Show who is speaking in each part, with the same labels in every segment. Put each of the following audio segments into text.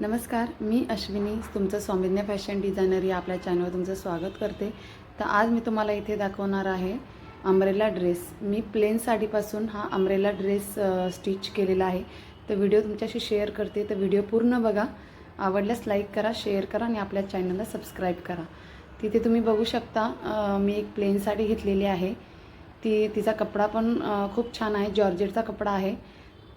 Speaker 1: नमस्कार मी अश्विनी तुमचं सौमिन्य fashion designer या आपल्या चॅनलवर तुमचं स्वागत करते. तर आज मी तुम्हाला इथे दाखवणार आहे अम्ब्रेला ड्रेस. मी प्लेन साडीपासून हा अम्ब्रेला ड्रेस स्टिच केलेला आहे. तर व्हिडिओ तुमच्याशी शेअर करते. तर व्हिडिओ पूर्ण बघा. आवडल्यास लाईक करा शेअर करा आणि आपल्या चॅनलला सबस्क्राईब करा. तिथे तुम्ही बघू शकता मी एक प्लेन साडी घेतलेली आहे. ती तिचा कपडा पण खूप छान आहे. जॉर्जेटचा कपडा आहे.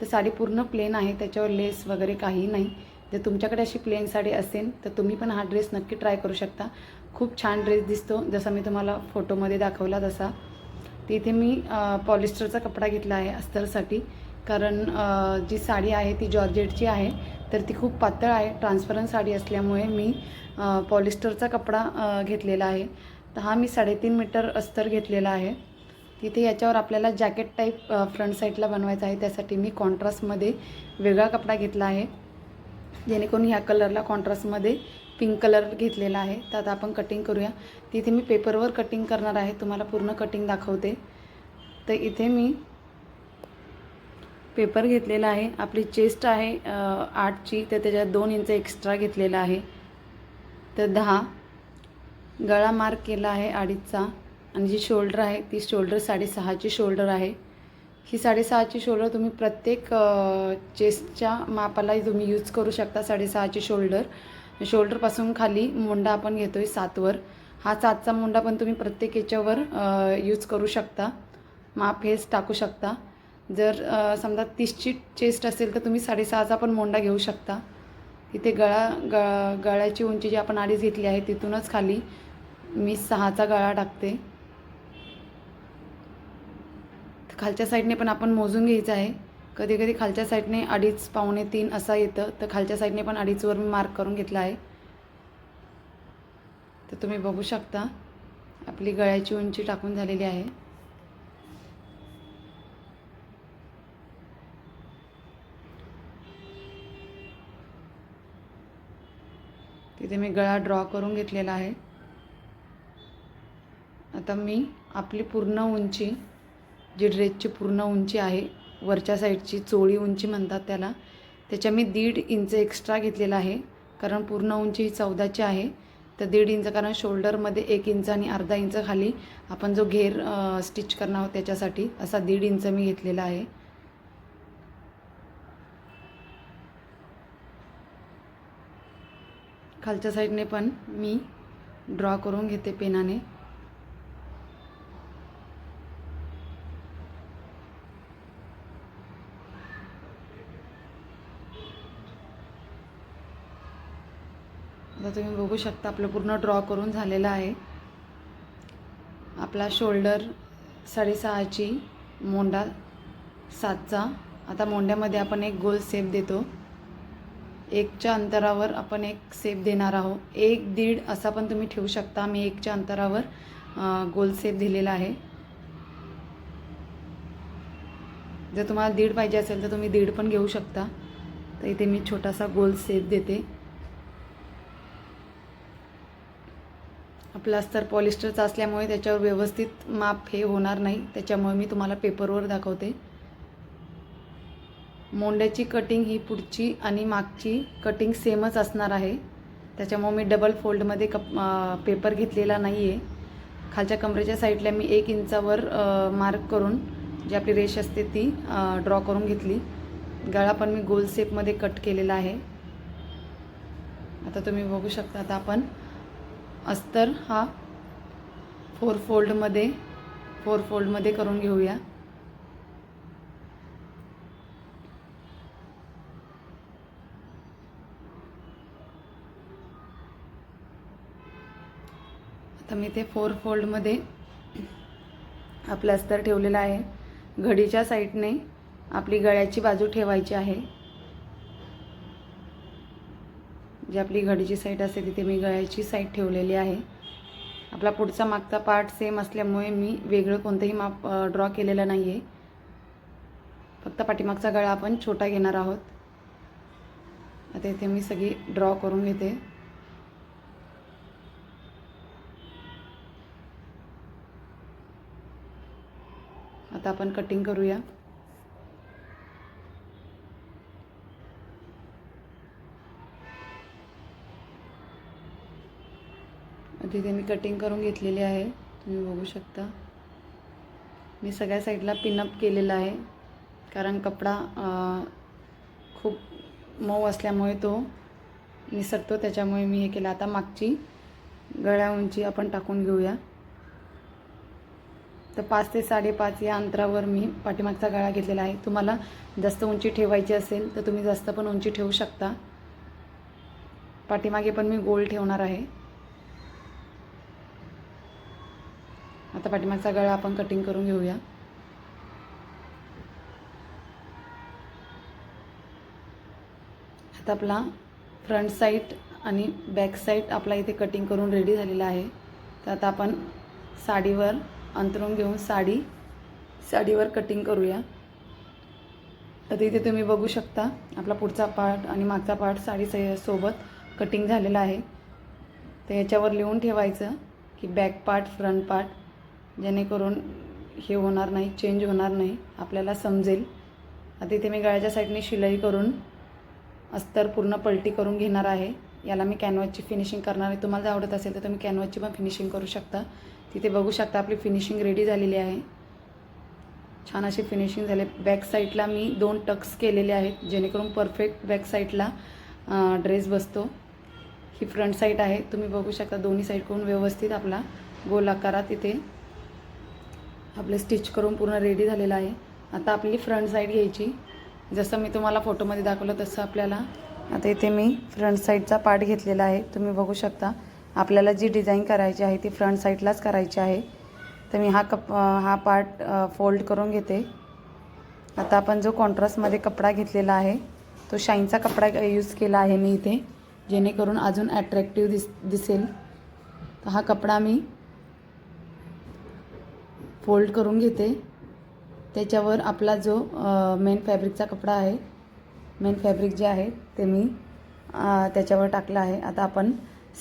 Speaker 1: तर साडी पूर्ण प्लेन आहे. त्याच्यावर लेस वगैरे काही नाही. जर तुमच्याकडे अशी प्लेन साडी असेल तर तुम्ही पण हा ड्रेस नक्की ट्राय करू शकता. खूप छान ड्रेस दिसतो. जसा मी तुम्हाला फोटोमध्ये दाखवला तसा. तिथे मी पॉलिस्टरचा कपडा घेतला आहे अस्तरसाठी कारण जी साडी आहे ती जॉर्जेटची आहे तर ती खूप पातळ आहे. ट्रान्सपरंट साडी असल्यामुळे मी पॉलिस्टरचा कपडा घेतलेला आहे. तर हा मी साडेतीन मीटर अस्तर घेतलेला आहे. तिथे याच्यावर आपल्याला जॅकेट टाईप फ्रंट साईडला बनवायचा आहे. त्यासाठी मी कॉन्ट्रास्टमध्ये वेगळा कपडा घेतला आहे. जेणेकरून ह्या कलरला कॉन्ट्रास्टमध्ये पिंक कलर घेतलेला आहे. तर आता आपण कटिंग करूया. तिथे मी पेपरवर कटिंग करणार आहे. तुम्हाला पूर्ण कटिंग दाखवते. तर इथे मी पेपर घेतलेला आहे. आपली चेस्ट आहे आठची. तर त्याच्यात दोन इंच एक्स्ट्रा घेतलेला आहे. तर दहा. गळा मार्क केला आहे अडीचचा आणि जी शोल्डर आहे ती शोल्डर साडेसहाची शोल्डर आहे. ही साडेसहाची शोल्डर तुम्ही प्रत्येक चेस्टच्या मापालाही तुम्ही यूज करू शकता साडेसहाची शोल्डर शोल्डरपासून खाली मुंडा आपण घेतो आहे सातवर. हा सातचा मुंडा पण तुम्ही प्रत्येक याच्यावर यूज करू शकता. माप हेच टाकू शकता. जर समजा तीसची चेस्ट असेल तर तुम्ही साडेसहाचा पण मुंडा घेऊ शकता. इथे गळा ग गळ्याची उंची जी आपण आधीच घेतली आहे तिथूनच खाली मी सहाचा गळा टाकते तर खालच्या साईडने पण आपण मोजून घ्यायचं आहे. कधी कधी खालच्या साईडने अडीच पावणे तीन असा येतं. तर खालच्या साईडने पण अडीचवर मी मार्क करून घेतला आहे. तर तुम्ही बघू शकता आपली गळ्याची उंची टाकून झालेली आहे. तिथे मी गळा ड्रॉ करून घेतलेला आहे. आता मी आपली पूर्ण उंची जी ड्रेसची पूर्ण उंची आहे वरच्या साईडची चोळी उंची म्हणतात त्याला त्याच्या मी दीड इंच एक्स्ट्रा घेतलेला आहे कारण पूर्ण उंची ही चौदाची आहे. तर दीड इंच कारण शोल्डरमध्ये एक इंच आणि अर्धा इंच खाली आपण जो घेर स्टिच करणार आहोत त्याच्यासाठी असा दीड इंच मी घेतलेला आहे. खालच्या साईडने पण मी ड्रॉ करून घेते पेनाने. तुम्ही बघू शकता आपलं पूर्ण ड्रॉ करून झालेलं आहे. आपला शोल्डर साडेसहाची मोंडा सातचा. आता मोंड्यामध्ये आपण एक गोल सेप देतो. एकच्या अंतरावर आपण एक सेप देणार आहोत. एक दीड असा पण तुम्ही ठेवू शकता. मी एकच्या अंतरावर गोल सेप दिलेला आहे. जर तुम्हाला दीड पाहिजे असेल तर तुम्ही दीड पण घेऊ शकता. तर इथे मी छोटासा गोल सेप देते. आपलं पॉलिस्टरचा पॉलिस्टरचं असल्यामुळे त्याच्यावर व्यवस्थित माप हे होणार नाही. त्याच्यामुळे मी तुम्हाला पेपरवर दाखवते. मोंड्याची कटिंग ही पुढची आणि मागची कटिंग सेमच असणार आहे. त्याच्यामुळे मी डबल फोल्डमध्ये कप पेपर घेतलेला नाही आहे खालच्या कमरेच्या साईडला मी एक इंचावर मार्क करून जी आपली रेष असते ती ड्रॉ करून घेतली. गळा पण मी गोल शेपमध्ये कट केलेला आहे. आता तुम्ही बघू शकता आता आपण अस्तर हा फोर फोल्डमध्ये फोर फोल्डमध्ये करून घेऊया. आता मी ते फोर फोल्डमध्ये आपलं अस्तर ठेवलेलं आहे. घडीच्या साईडने आपली गळ्याची बाजू ठेवायची आहे. जी आपली घडीची साईट असते तिथे मी गळ्याची साईट ठेवलेली आहे. आपला पुढचा मागचा पार्ट सेम असल्यामुळे मी वेगळं कोणतंही माप ड्रॉ केलेलं नाही आहे फक्त पाठीमागचा गळा आपण छोटा घेणार आहोत. आता इथे मी सगळी ड्रॉ करून घेते. आता आपण कटिंग करूया. तिथे मी कटिंग करून घेतलेली आहे. तुम्ही बघू शकता. मी सगळ्या साईडला पिनअप केलेला आहे. कारण कपडा खूप मऊ असल्यामुळे तो निसटतो त्याच्यामुळे मी हे केलं. आता मागची गळ्या उंची आपण टाकून घेऊया. तर पाच ते साडेपाच या अंतरावर मी पाठीमागचा गळा घेतलेला आहे. तुम्हाला जास्त उंची ठेवायची असेल तर तुम्ही जास्त पण उंची ठेवू शकता. पाठीमागे पण मी गोल ठेवणार आहे. आता पाठीमागचा गळा आपण कटिंग करून घेऊया. आता आपला फ्रंट साईड आणि बॅक साईड आपला इथे कटिंग करून रेडी झालेला आहे. तर आता आपण साडीवर अंतरून घेऊन साडी साडीवर कटिंग करूया. तर इथे तुम्ही बघू शकता आपला पुढचा पार्ट आणि मागचा पार्ट साडी स- सोबत कटिंग झालेला आहे. तर याच्यावर लिहून ठेवायचं की बॅक पार्ट फ्रंट पार्ट जेणेकरून हे होणार नाही चेंज होणार नाही आपल्याला समजेल. आता इथे मी गळ्याच्या साईडने शिलाई करून अस्तर पूर्ण पलटी करून घेणार आहे. याला मी कॅनव्हासची फिनिशिंग करणार आहे. तुम्हाला जर आवडत असेल तर तुम्ही कॅनव्हासची पण फिनिशिंग करू शकता. तिथे बघू शकता आपली फिनिशिंग रेडी झालेली आहे. छान अशी फिनिशिंग झाले. बॅक साईडला मी दोन टक्स केलेले आहेत जेणेकरून परफेक्ट बॅक साईडला ड्रेस बसतो. ही फ्रंट साईड आहे. तुम्ही बघू शकता दोन्ही साईडकडून व्यवस्थित आपला गोल आकारात इथे आपले स्टिच करून पूर्ण रेडी झालेला आहे. आता आपली फ्रंट साईड घ्यायची. जसं मी तुम्हाला फोटोमध्ये दाखवलं तसं आपल्याला आता इथे मी फ्रंट साईडचा पार्ट घेतलेला आहे. तुम्ही बघू शकता. आपल्याला जी डिझाईन करायची आहे ती फ्रंट साईडलाच करायची आहे. तर मी हा कप हा पार्ट फोल्ड करून घेते. आता आपण जो कॉन्ट्रास्टमध्ये कपडा घेतलेला आहे तो शाईनचा कपडा यूज केला आहे मी इथे. जेणेकरून अजून ॲट्रॅक्टिव्ह दिस दिसेल. तर हा कपडा मी फोल्ड करून घेते. त्याच्यावर आपला जो मेन फॅब्रिकचा कपडा आहे मेन फॅब्रिक जे आहे ते मी त्याच्यावर टाकलं आहे. आता आपण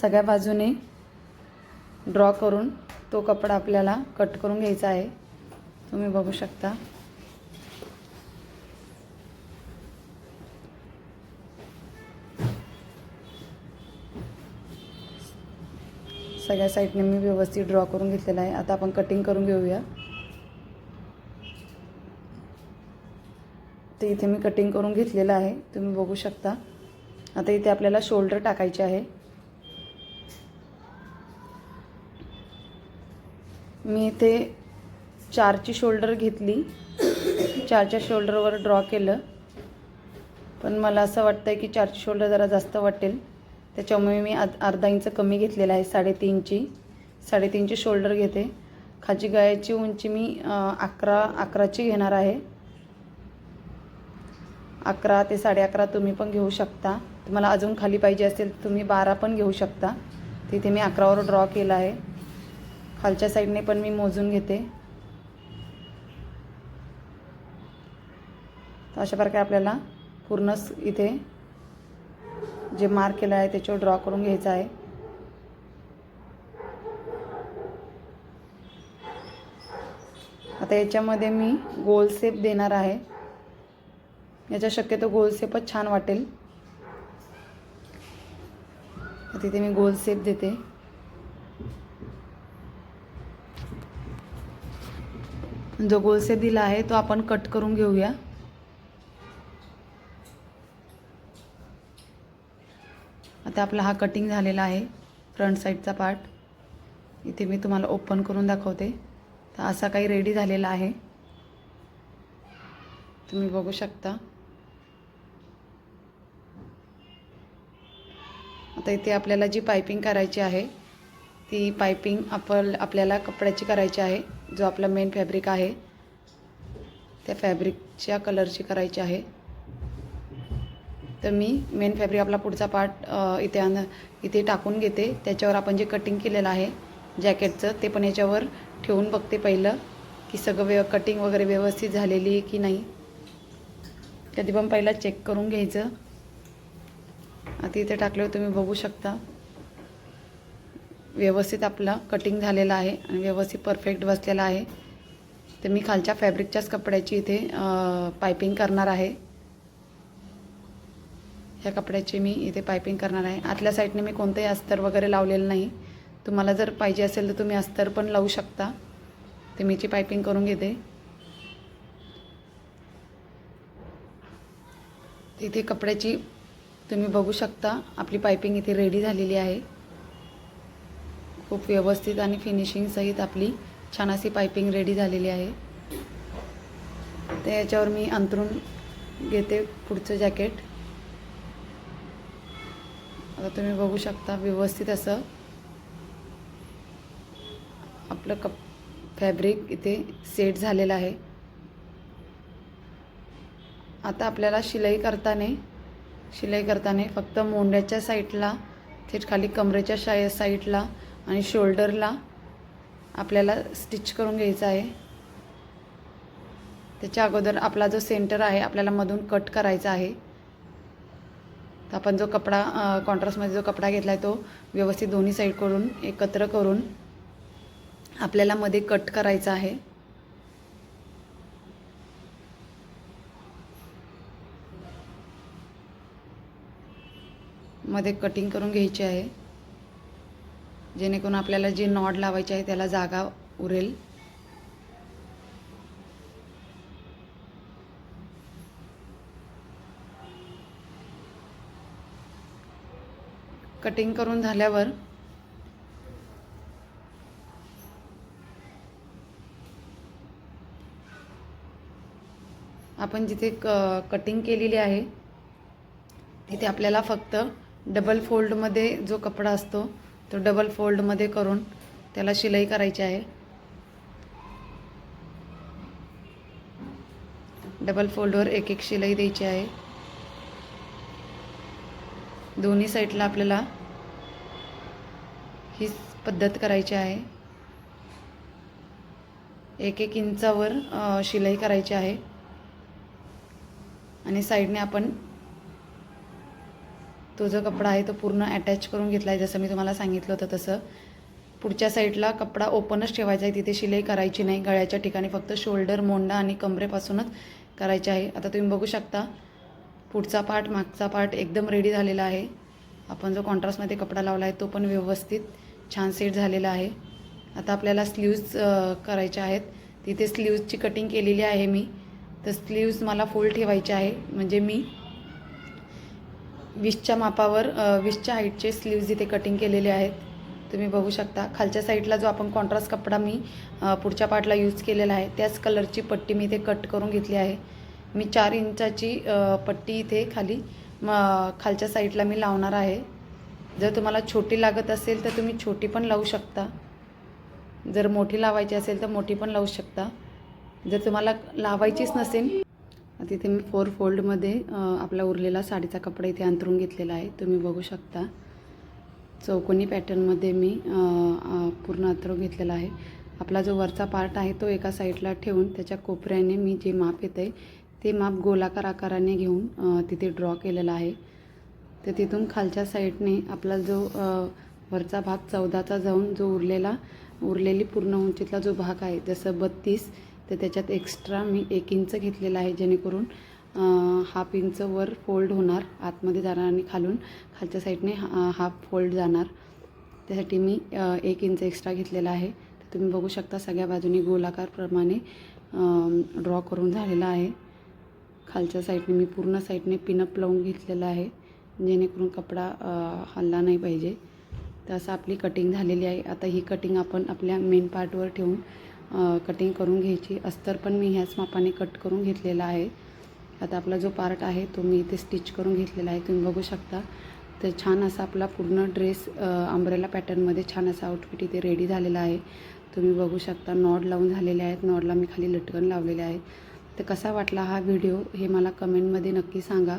Speaker 1: सगळ्या बाजूने ड्रॉ करून तो कपडा आपल्याला कट करून घ्यायचा आहे. तुम्ही बघू शकता. सगळ्या साईडने मी व्यवस्थित ड्रॉ करून घेतलेला आहे. आता आपण कटिंग करून घेऊया. ते इथे मी कटिंग करून घेतलेलं आहे. तुम्ही बघू शकता. आता इथे आपल्याला शोल्डर टाकायचे आहे. मी इथे चारची शोल्डर घेतली. चारच्या शोल्डरवर ड्रॉ केलं. पण मला असं वाटतं आहे की चारची शोल्डर जरा जास्त वाटेल. त्याच्यामुळे मी अर्ध अर्धा इंच कमी घेतलेला आहे साडेतीनची. साडेतीनची शोल्डर घेते. खालची गायाची उंची मी अकरा अकराची घेणार आहे. अकरा ते साडे अकरा तुम्ही पण घेऊ शकता. तुम्हाला अजून खाली पाहिजे असेल तुम्ही बारा पण घेऊ शकता. तिथे मी अकरावर ड्रॉ केला आहे. खालच्या साईडने पण मी मोजून घेते. तर अशा प्रकारे आपल्याला पूर्णच इथे जे मार्क केलं आहे त्याच्यावर ड्रॉ करून घ्यायचं आहे. आता याच्यामध्ये मी गोल सेप देणार आहे. याच्या शक्यतो गोल सेपच छान वाटेल. तिथे मी गोल सेप देते. जो गोल सेप दिला आहे तो आपण कट करून घेऊया. आता आपला हा कटिंग झालेला आहे फ्रंट साईडचा पार्ट इथे मी तुम्हाला ओपन करून दाखवते. तर असा काही रेडी झालेला आहे. तुम्ही बघू शकता. आता इथे आपल्याला जी पायपिंग करायची आहे ती पायपिंग आपण आपल्याला कपड्याची करायची आहे जो आपला मेन फॅब्रिक आहे. त्या फॅब्रिकच्या कलरची करायची आहे. तर मी मेन फॅब्रिक आपला पुढचा पार्ट इथे आण इथे टाकून घेते. त्याच्यावर आपण जे कटिंग केलेलं आहे जॅकेटचं ते पण याच्यावर ठेवून बघते पहिलं की सगळं व्यव कटिंग वगैरे व्यवस्थित झालेली आहे की नाही. कधी पण पहिला चेक करून घ्यायचं. आता इथे टाकल्यावर तुम्ही बघू शकता. व्यवस्थित आपलं कटिंग झालेलं आहे आणि व्यवस्थित परफेक्ट बसलेला आहे. तर मी खालच्या फॅब्रिकच्याच कपड्याची इथे पायपिंग करणार आहे. ह्या कपड्याची मी इथे पायपिंग करणार आहे. आतल्या साईडने मी कोणतंही अस्तर वगैरे लावलेलं नाही. तुम्हाला जर पाहिजे असेल तर तुम्ही अस्तर पण लावू शकता. ते मीची पायपिंग करून घेते. इथे कपड्याची तुम्ही बघू शकता. आपली पायपिंग इथे रेडी झालेली आहे. खूप व्यवस्थित आणि फिनिशिंगसहित आपली छान अशी पायपिंग रेडी झालेली आहे. तर याच्यावर मी अंतरून घेते पुढचं जॅकेट आता तुम्ही बघू शकता व्यवस्थित असं आपलं कप फॅब्रिक इथे सेट झालेलं आहे. आता आपल्याला शिलाई करताना शिलाई करताना फक्त मोंड्याच्या साईडला थेट खाली कमरेच्या शाय साईडला आणि शोल्डरला आपल्याला स्टिच करून घ्यायचं आहे. त्याच्या अगोदर आपला जो सेंटर आहे आपल्याला मधून कट करायचा आहे. तर आपण जो कपडा कॉन्ट्रास्टमध्ये जो कपडा घेतला आहे तो व्यवस्थित दोन्ही साईड करून एकत्र करून आपल्याला मध्ये कट करायचा आहे. मध्ये कटिंग करून घ्यायची आहे. जेणेकरून आपल्याला जी नॉड लावायची आहे त्याला जागा उरेल. कटिंग करून झाल्यावर आपण जिथे क कटिंग केलेली आहे तिथे आपल्याला फक्त डबल फोल्डमध्ये जो कपडा असतो तो डबल फोल्डमध्ये करून त्याला शिलाई करायची आहे. डबल फोल्डवर एक एक शिलाई द्यायची आहे. दोन्ही साईडला आपल्याला हीच पद्धत करायची आहे. एक एक इंचावर शिलाई करायची आहे. आणि साईडने आपण तो जो कपडा आहे तो पूर्ण अटॅच करून घेतला आहे जसं मी तुम्हाला सांगितलं होतं तसं. पुढच्या साईडला कपडा ओपनच ठेवायचा आहे तिथे शिलाई करायची नाही. गळ्याच्या ठिकाणी फक्त शोल्डर मोंडा आणि कमरेपासूनच करायचे आहे. आता तुम्ही बघू शकता पुढचा पार्ट मागचा पार्ट एकदम रेडी झालेला आहे. आपण जो कॉन्ट्रास्टमध्ये कपडा लावला आहे तो पण व्यवस्थित छान सेट झालेला आहे. आता आपल्याला स्लीव्ज करायच्या आहेत. तिथे स्लीव्जची कटिंग केलेली आहे मी. तर स्लीव्ज मला फुल ठेवायचे आहे. म्हणजे मी वीसच्या मापावर वीसच्या हाईटचे स्लीव्ज इथे कटिंग केलेले आहेत. तुम्ही बघू शकता. खालच्या साईडला जो आपण कॉन्ट्रास्ट कपडा मी पुढच्या पार्टला यूज केलेला आहे त्याच कलरची पट्टी मी इथे कट करून घेतली आहे. मी चार इंचाची पट्टी इथे खाली म खालच्या साईडला मी लावणार आहे. जर तुम्हाला छोटी लागत असेल तर तुम्ही छोटी पण लावू शकता. जर मोठी लावायची असेल तर मोठी पण लावू शकता. जर तुम्हाला लावायचीच नसेल तिथे मी फोर फोल्डमध्ये आपला उरलेला साडीचा कपडा इथे अंतरून घेतलेला आहे. तुम्ही बघू शकता. चौकोनी पॅटर्नमध्ये मी पूर्ण अंतरून घेतलेला आहे. आपला जो वरचा पार्ट आहे तो एका साईडला ठेवून त्याच्या कोपऱ्याने मी जे माप येतं आहे ते माप गोलाकार आकाराने घेऊन तिथे ड्रॉ केलेला आहे. तर तिथून खालच्या साईडने आपला जो वरचा भाग चौदाचा जाऊन जो उरलेला उरलेली पूर्ण उंचीतला जो भाग आहे जसं बत्तीस तर त्याच्यात एक्स्ट्रा मी एक इंच घेतलेला आहे जेणेकरून हाफ इंच वर फोल्ड होणार आतमध्ये जाणार आणि खालून खालच्या साईडने हा हाफ फोल्ड जाणार. त्यासाठी मी एक इंच एक्स्ट्रा घेतलेला आहे. तर तुम्ही बघू शकता सगळ्या बाजूनी गोलाकारप्रमाणे ड्रॉ करून झालेला आहे. खालच्या साईडने मी पूर्ण साईडने पिनअप लावून घेतलेला आहे जेणेकरून कपडा हल्ला हलला नाही पाहिजे. तर असं आपली कटिंग झालेली आहे. आता ही कटिंग आपण आपल्या मेन पार्टवर ठेवून कटिंग करून घ्यायची. अस्तर पण मी ह्याच मापाने कट करून घेतलेला आहे. आता आपला जो पार्ट आहे तो मी इथे स्टिच करून घेतलेला आहे. तुम्ही बघू शकता. तर छान असा आपला पूर्ण ड्रेस अंब्रेला पॅटर्नमध्ये छान असा आउटफिट इथे रेडी झालेला आहे. तुम्ही बघू शकता नॉड लावून झालेले आहेत. नॉडला मी खाली लटकन लावलेले आहेत तर कसा वाटला हा व्हिडिओ हे मला कमेंटमध्ये नक्की सांगा.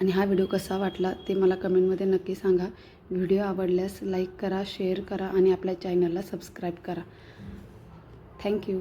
Speaker 1: आणि हा व्हिडिओ कसा वाटला ते मला कमेंटमध्ये नक्की सांगा. व्हिडिओ आवडल्यास लाईक करा शेअर करा आणि आपल्या चॅनलला सबस्क्राईब करा. थँक्यू